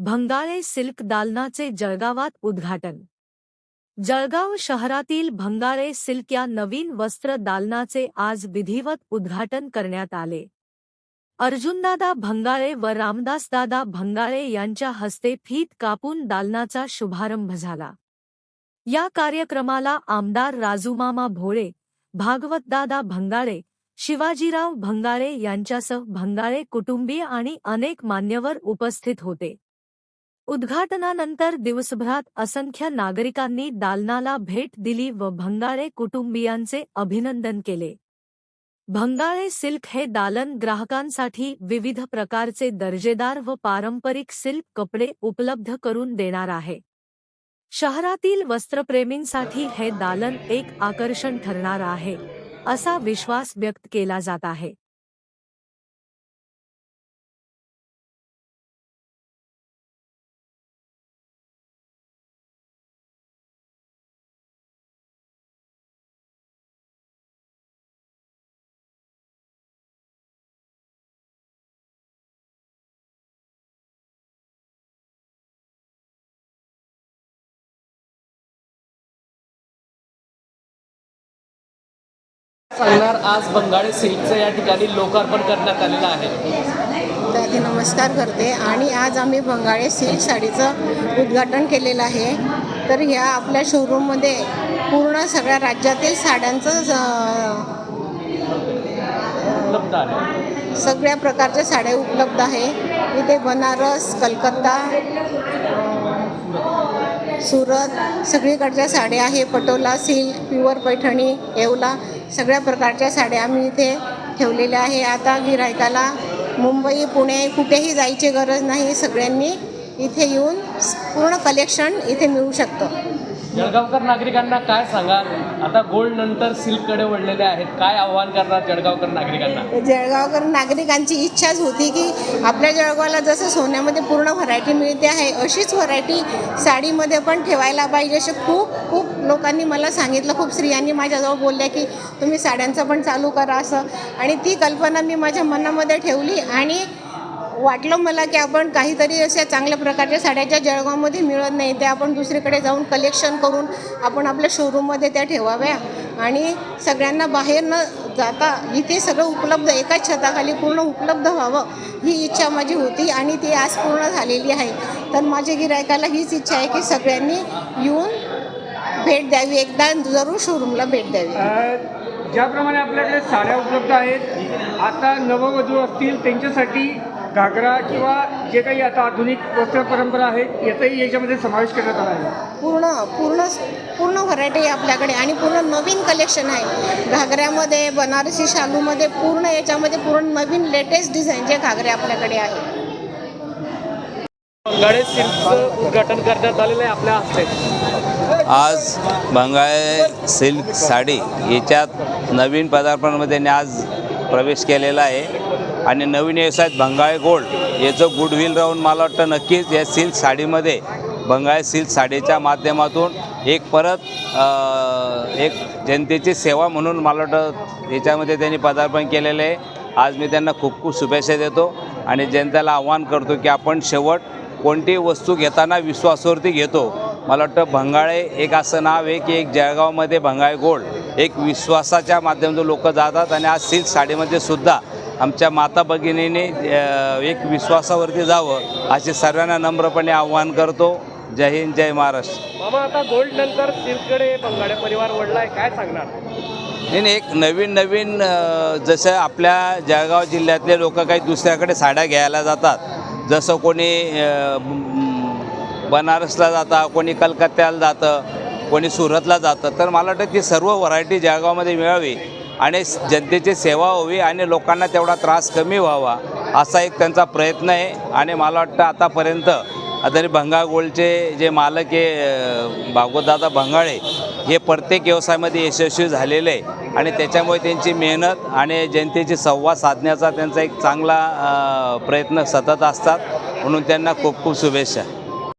Bhangale silk दालनाचे जळगावात उद्घाटन. जळगाव शहरातील भंगाळे सिल्क या नवीन वस्त्र दालनाचे आज विधिवत उद्घाटन करण्यात आले. अर्जुनदादा भंगाळे व रामदासदादा भंगाळे यांच्या हस्ते फीत कापून दालनाचा शुभारंभ झाला. या कार्यक्रमाला आमदार राजूमामा भोळे भागवतदादा भंगाळे शिवाजीराव भंगाळे यांच्यासह भंगाळे कुटुंबीय आणि अनेक मान्यवर उपस्थित होते. उद्घाटनानंतर दिवसभरात असंख्य नागरिकांनी दालनाला भेट दिली व भंगाळे कुटुंबियांचे अभिनंदन केले. भंगाळे सिल्क हे दालन ग्राहकांसाठी विविध प्रकारचे दर्जेदार व पारंपरिक सिल्क कपडे उपलब्ध करून देणार आहे. शहरातील वस्त्रप्रेमींसाठी हे दालन एक आकर्षण ठरणार आहे, असा विश्वास व्यक्त केला जात आहे. सांगणार आज बंगाळे सिल्कचं या ठिकाणी लोकार्पण करण्यात आलेलं आहे. आधी नमस्कार करते. आणि आज आम्ही बंगाळे सिल्क साडीचं उद्घाटन केलेलं आहे. तर ह्या आपल्या शोरूममध्ये पूर्ण सगळ्या राज्यातील साड्यांचं सगळ्या प्रकारच्या साड्या उपलब्ध आहे. इथे बनारस कलकत्ता सुरत सगळीकडच्या साड्या आहे. पटोला सिल्क प्युअर पैठणी येवला सगळ्या प्रकारच्या साड्या आम्ही इथे ठेवलेल्या आहे. आता गिरायकाला मुंबई पुणे कुठेही जायची गरज नाही. सगळ्यांनी इथे येऊन पूर्ण कलेक्शन इथे मिळू शकतं. जळगावकर नागरिकांना काय सांगाल? आता गोल्ड नंतर सिल्ककडे वळलेले आहेत. काय आव्हान करणार जळगावकर नागरिकांना? जळगावकर नागरिकांची इच्छाच होती की आपल्या जळगावला जसं सोन्यामध्ये पूर्ण व्हरायटी मिळते आहे अशीच व्हरायटी साडीमध्ये पण ठेवायला पाहिजे असे खूप खूप लोकांनी मला सांगितलं खूप स्त्रियांनी माझ्याजवळ बोलल्या की तुम्ही साड्यांचं पण चालू करा असं. आणि ती कल्पना मी माझ्या मनामध्ये ठेवली आणि वाटलं मला की आपण काहीतरी अशा चांगल्या प्रकारच्या साड्या ज्या जळगावमध्ये मिळत नाही त्या आपण दुसरीकडे जाऊन कलेक्शन करून आपण आपल्या शोरूममध्ये त्या ठेवाव्या. आणि सगळ्यांना बाहेर न जाता इथे सगळं उपलब्ध एकाच छताखाली पूर्ण उपलब्ध व्हावं ही इच्छा माझी होती आणि ती आज पूर्ण झालेली आहे. तर माझ्या गिरायकाला हीच इच्छा आहे की सगळ्यांनी येऊन भेट द्यावी एकदा जरूर शोरूमला भेट द्यावी. ज्याप्रमाणे आपल्याकडे साड्या उपलब्ध आहेत आता नववधू असतील त्यांच्यासाठी घागरा किंवा जे काही आता आधुनिक वस्त्र परंपरा आहेत याचाही याच्यामध्ये समावेश करण्यात आला आहे. पूर्ण पूर्ण पूर्ण व्हरायटी आहे आपल्याकडे आणि पूर्ण नवीन कलेक्शन आहे. घागऱ्यामध्ये बनारसी शालूमध्ये पूर्ण याच्यामध्ये पूर्ण नवीन लेटेस्ट डिझाईनचे घागरे आपल्याकडे आहे बंगाळे सिल्कचं उद्घाटन करण्यात आलेलं आहे आपल्या हस्ते. आज बंगाळ सिल्क साडी याच्यात नवीन पदार्पणामध्ये त्यांनी आज प्रवेश केलेला आहे. आणि नवीन व्यवसायात बंगाळ गोल्ड याचं गुडविल राहून मला वाटतं नक्कीच या सिल्क साडीमध्ये बंगाळ सिल्क साडीच्या माध्यमातून एक परत एक जनतेची सेवा म्हणून मला वाटतं याच्यामध्ये त्यांनी पदार्पण केलेलं आहे. आज मी त्यांना खूप खूप शुभेच्छा देतो आणि जनतेला आव्हान करतो की आपण शेवट कोणतीही वस्तू घेताना विश्वासावरती घेतो. मला वाटतं भंगाळे एक असं नाव आहे की एक जळगावमध्ये भंगाळे गोल्ड एक विश्वासाच्या माध्यमातून लोक जातात आणि आज सिल्क साडीमध्ये सुद्धा आमच्या माता भगिनीने एक विश्वासावरती जावं असे सर्वांना नम्रपणे आव्हान करतो. जय हिंद जय महाराष्ट्र. मामा आता गोल्ड नंतर सिल्ककडे बंगाळे परिवार वळलाय. काय सांगणार? नाही नाही, एक नवीन नवीन जसं आपल्या जळगाव जिल्ह्यातले लोक काही दुसऱ्याकडे साड्या घ्यायला जातात. जसं कोणी बनारसला जातं कोणी कलकत्त्याला जातं कोणी सुरतला जातं तर मला वाटतं ती सर्व व्हरायटी जळगावमध्ये मिळावी आणि जनतेची सेवा व्हावी आणि लोकांना तेवढा त्रास कमी व्हावा असा एक त्यांचा प्रयत्न आहे. आणि मला वाटतं आतापर्यंत तरी भंगा गोल्डचे जे मालक आहे भागवतदादा भंगाळे हे प्रत्येक व्यवसायामध्ये यशस्वी झालेले आहे. आणि त्याच्यामुळे त्यांची मेहनत आणि जनतेची संवाद साधण्याचा त्यांचा एक चांगला प्रयत्न सतत असतात. म्हणून त्यांना खूप खूप शुभेच्छा.